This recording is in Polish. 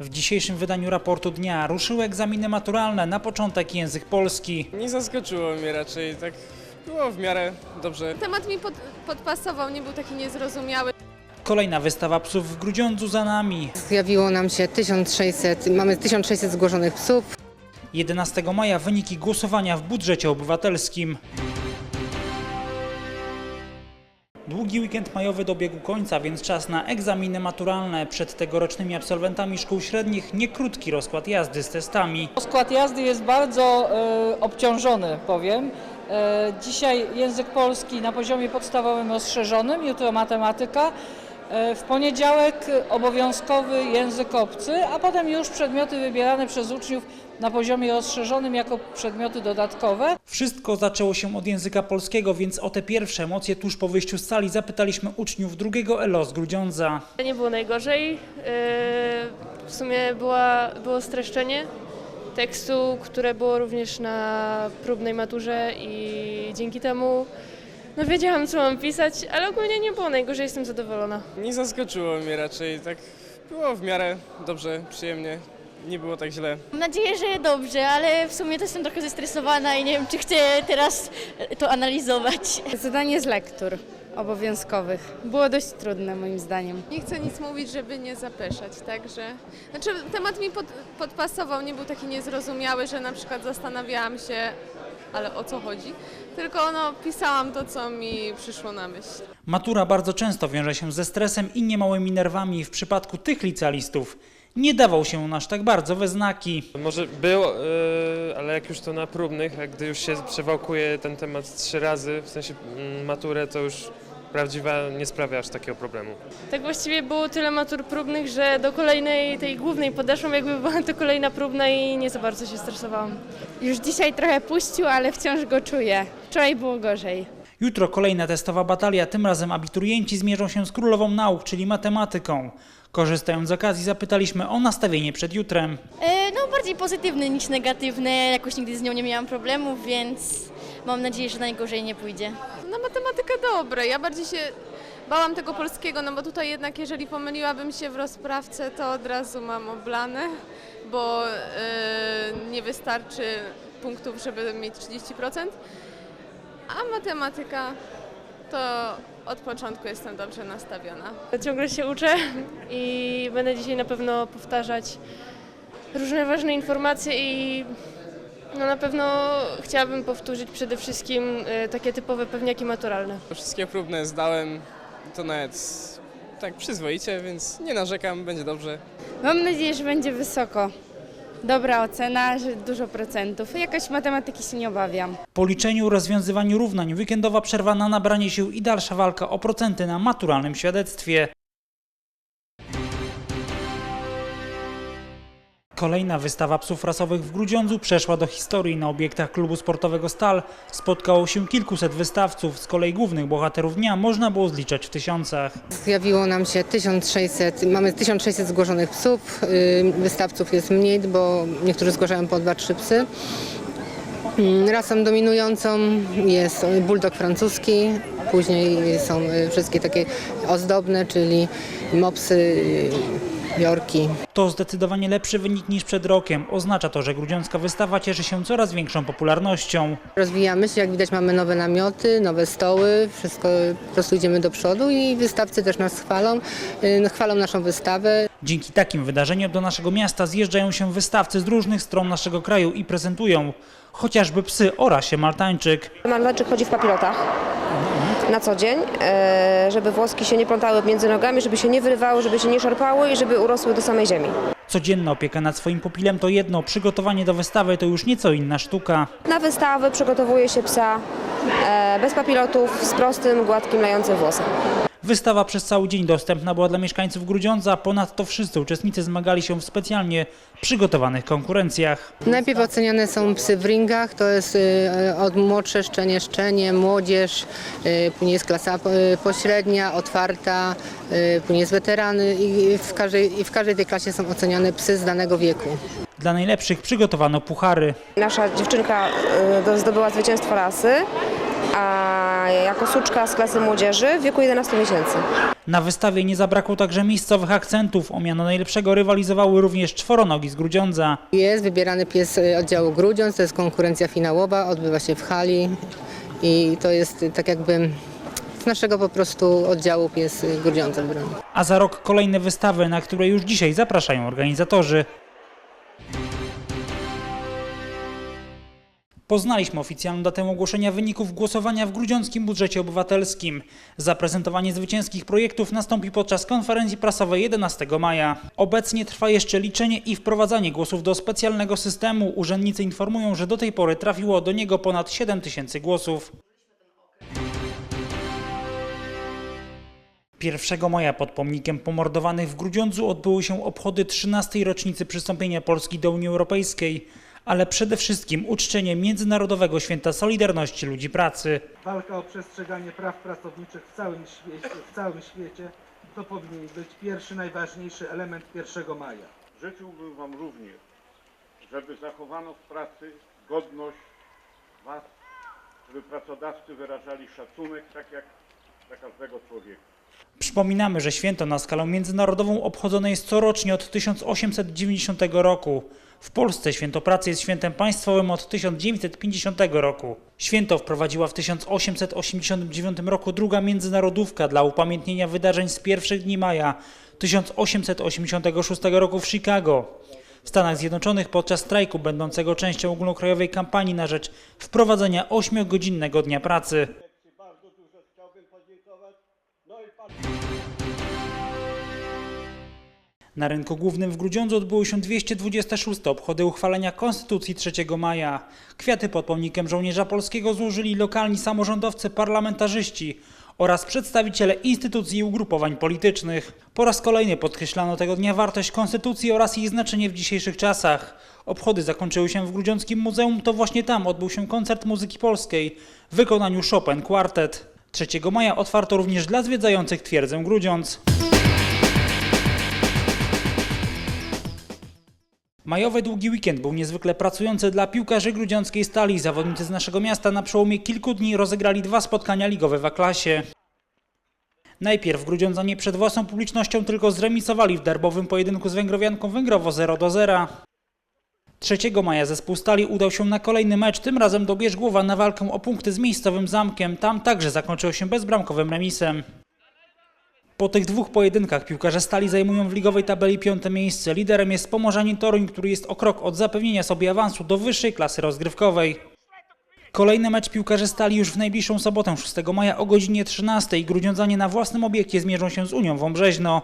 W dzisiejszym wydaniu raportu dnia ruszyły egzaminy maturalne na początek język polski. Nie zaskoczyło mnie raczej, tak było w miarę dobrze. Temat mi pod, podpasował, nie był taki niezrozumiały. Kolejna wystawa psów w Grudziądzu za nami. Zjawiło nam się 1600, mamy 1600 zgłoszonych psów. 11 maja wyniki głosowania w budżecie obywatelskim. Długi weekend majowy dobiegł końca, więc czas na egzaminy maturalne. Przed tegorocznymi absolwentami szkół średnich nie krótki rozkład jazdy z testami. Skład jazdy jest bardzo e, obciążony, powiem. E, dzisiaj język polski na poziomie podstawowym rozszerzonym, jutro matematyka. E, w poniedziałek obowiązkowy język obcy, a potem już przedmioty wybierane przez uczniów na poziomie rozszerzonym jako przedmioty dodatkowe. Wszystko zaczęło się od języka polskiego, więc o te pierwsze emocje tuż po wyjściu z sali zapytaliśmy uczniów drugiego ELO z Grudziądza. Nie było najgorzej. Yy, W sumie była, było streszczenie tekstu, które było również na próbnej maturze i dzięki temu no wiedziałam, co mam pisać, ale ogólnie nie było najgorzej, jestem zadowolona. Nie zaskoczyło mnie raczej, tak było w miarę dobrze, przyjemnie. Nie było tak źle. Mam nadzieję, że dobrze, ale w sumie to jestem trochę zestresowana i nie wiem, czy chcę teraz to analizować. Zadanie z lektur obowiązkowych. Było dość trudne moim zdaniem. Nie chcę nic mówić, żeby nie zapeszać, także... Znaczy, temat mi pod, podpasował, nie był taki niezrozumiały, że na przykład zastanawiałam się, ale o co chodzi, tylko no, pisałam to, co mi przyszło na myśl. Matura bardzo często wiąże się ze stresem i niemałymi nerwami. W przypadku tych licealistów nie dawał się aż tak bardzo we znaki. Może był, yy, ale jak już to na próbnych, a gdy już się przewałkuje ten temat trzy razy, w sensie mm, maturę, to już prawdziwa nie sprawia aż takiego problemu. Tak właściwie było tyle matur próbnych, że do kolejnej, tej głównej podeszłam, jakby była to kolejna próbna i nie za bardzo się stresowałam. Już dzisiaj trochę puścił, ale wciąż go czuję. Wczoraj było gorzej. Jutro kolejna testowa batalia, tym razem abiturienci zmierzą się z królową nauk, czyli matematyką. Korzystając z okazji zapytaliśmy o nastawienie przed jutrem. E, No bardziej pozytywny niż negatywny, jakoś nigdy z nią nie miałam problemów, więc mam nadzieję, że najgorzej nie pójdzie. Na matematykę dobre, ja bardziej się bałam tego polskiego, no bo tutaj jednak jeżeli pomyliłabym się w rozprawce, to od razu mam oblane, bo yy, nie wystarczy punktów, żeby mieć 30%, a matematyka to od początku jestem dobrze nastawiona. Ciągle się uczę i będę dzisiaj na pewno powtarzać różne ważne informacje i no na pewno chciałabym powtórzyć przede wszystkim e, takie typowe pewniaki maturalne. Wszystkie próbne zdałem, to nawet tak przyzwoicie, więc nie narzekam, będzie dobrze. Mam nadzieję, że będzie wysoko. Dobra ocena, że dużo procentów. Jakoś matematyki się nie obawiam. Po liczeniu, rozwiązywaniu równań, weekendowa przerwa na nabranie sił i dalsza walka o procenty na maturalnym świadectwie. Kolejna wystawa psów rasowych w Grudziądzu przeszła do historii. Na obiektach klubu sportowego Stal spotkało się kilkuset wystawców. Z kolei głównych bohaterów dnia można było zliczać w tysiącach. Zjawiło nam się 1600, mamy 1600 zgłoszonych psów. Wystawców jest mniej, bo niektórzy zgłaszają po 2-3 psy. Rasą dominującą jest bulldog francuski, później są y, wszystkie takie ozdobne, czyli mopsy, y, jorki. To zdecydowanie lepszy wynik niż przed rokiem. Oznacza to, że grudziącka wystawa cieszy się coraz większą popularnością. Rozwijamy się, jak widać mamy nowe namioty, nowe stoły, wszystko po prostu idziemy do przodu i wystawcy też nas chwalą, y, chwalą naszą wystawę. Dzięki takim wydarzeniom do naszego miasta zjeżdżają się wystawcy z różnych stron naszego kraju i prezentują chociażby psy o rasie maltańczyk. Marlaczyk chodzi w papilotach na co dzień, e, żeby włoski się nie plątały między nogami, żeby się nie wyrywały, żeby się nie szarpały i żeby urosły do samej ziemi. Codzienna opieka nad swoim pupilem to jedno, przygotowanie do wystawy to już nieco inna sztuka. Na wystawy przygotowuje się psa e, bez papilotów, z prostym, gładkim, lejącym włosem. Wystawa przez cały dzień dostępna była dla mieszkańców Grudziądza, ponadto wszyscy uczestnicy zmagali się w specjalnie przygotowanych konkurencjach. Najpierw oceniane są psy w ringach, to jest y, od młodsze szczenie, szczenie, młodzież, y, później jest klasa y, pośrednia, otwarta, y, później jest weterany i w każdej, i w każdej tej klasie są oceniane psy z danego wieku. Dla najlepszych przygotowano puchary. Nasza dziewczynka do- zdobyła zwycięstwo rasy, a maja jako suczka z klasy młodzieży w wieku 11 miesięcy. Na wystawie nie zabrakło także miejscowych akcentów. O miano najlepszego rywalizowały również czworonogi z Grudziądza. Jest wybierany pies y, oddziału Grudziądz, to jest konkurencja finałowa, odbywa się w hali i to jest y, tak jakby z naszego po prostu oddziału pies Grudziądza wybrany. A za rok kolejne wystawy, na które już dzisiaj zapraszają organizatorzy. Poznaliśmy oficjalną datę ogłoszenia wyników głosowania w grudziąckim budżecie obywatelskim. Zaprezentowanie zwycięskich projektów nastąpi podczas konferencji prasowej 11 maja. Obecnie trwa jeszcze liczenie i wprowadzanie głosów do specjalnego systemu. Urzędnicy informują, że do tej pory trafiło do niego ponad 7 tysięcy głosów. 1 maja pod pomnikiem pomordowanych w Grudziądzu odbyły się obchody 13. rocznicy przystąpienia Polski do Unii Europejskiej, ale przede wszystkim uczczenie Międzynarodowego Święta Solidarności Ludzi Pracy. Walka o przestrzeganie praw pracowniczych w całym świecie, w całym świecie to powinien być pierwszy, najważniejszy element 1 maja. Życzyłbym Wam również, żeby zachowano w pracy godność Was, żeby pracodawcy wyrażali szacunek tak jak dla każdego człowieka. Przypominamy, że święto na skalę międzynarodową obchodzone jest corocznie od 1890 roku. W Polsce święto pracy jest świętem państwowym od 1950 roku. Święto wprowadziła w 1889 roku druga międzynarodówka dla upamiętnienia wydarzeń z pierwszych dni maja 1886 roku w Chicago. W Stanach Zjednoczonych podczas strajku będącego częścią ogólnokrajowej kampanii na rzecz wprowadzenia 8-godzinnego dnia pracy. Na rynku głównym w Grudziądzu odbyły się 226 obchody uchwalenia Konstytucji 3 maja. Kwiaty pod pomnikiem żołnierza polskiego złożyli lokalni samorządowcy, parlamentarzyści oraz przedstawiciele instytucji i ugrupowań politycznych. Po raz kolejny podkreślano tego dnia wartość Konstytucji oraz jej znaczenie w dzisiejszych czasach. Obchody zakończyły się w Grudziąckim Muzeum, to właśnie tam odbył się koncert muzyki polskiej w wykonaniu Chopin Quartet. 3 maja otwarto również dla zwiedzających twierdzę Grudziądz. Majowy długi weekend był niezwykle pracujący dla piłkarzy grudziąckiej stali. Zawodnicy z naszego miasta na przełomie kilku dni rozegrali dwa spotkania ligowe w A-klasie. Najpierw Grudziądzanie przed własną publicznością tylko zremisowali w derbowym pojedynku z Węgrowianką Węgrowo 0 do 0. 3 maja zespół Stali udał się na kolejny mecz, tym razem do Bierzgłowa na walkę o punkty z miejscowym Zamkiem. Tam także zakończyło się bezbramkowym remisem. Po tych dwóch pojedynkach piłkarze Stali zajmują w ligowej tabeli piąte miejsce. Liderem jest Pomorzanin Toruń, który jest o krok od zapewnienia sobie awansu do wyższej klasy rozgrywkowej. Kolejny mecz piłkarzy Stali już w najbliższą sobotę 6 maja o godzinie 13. Grudziądzanie na własnym obiekcie zmierzą się z Unią Wąbrzeźno.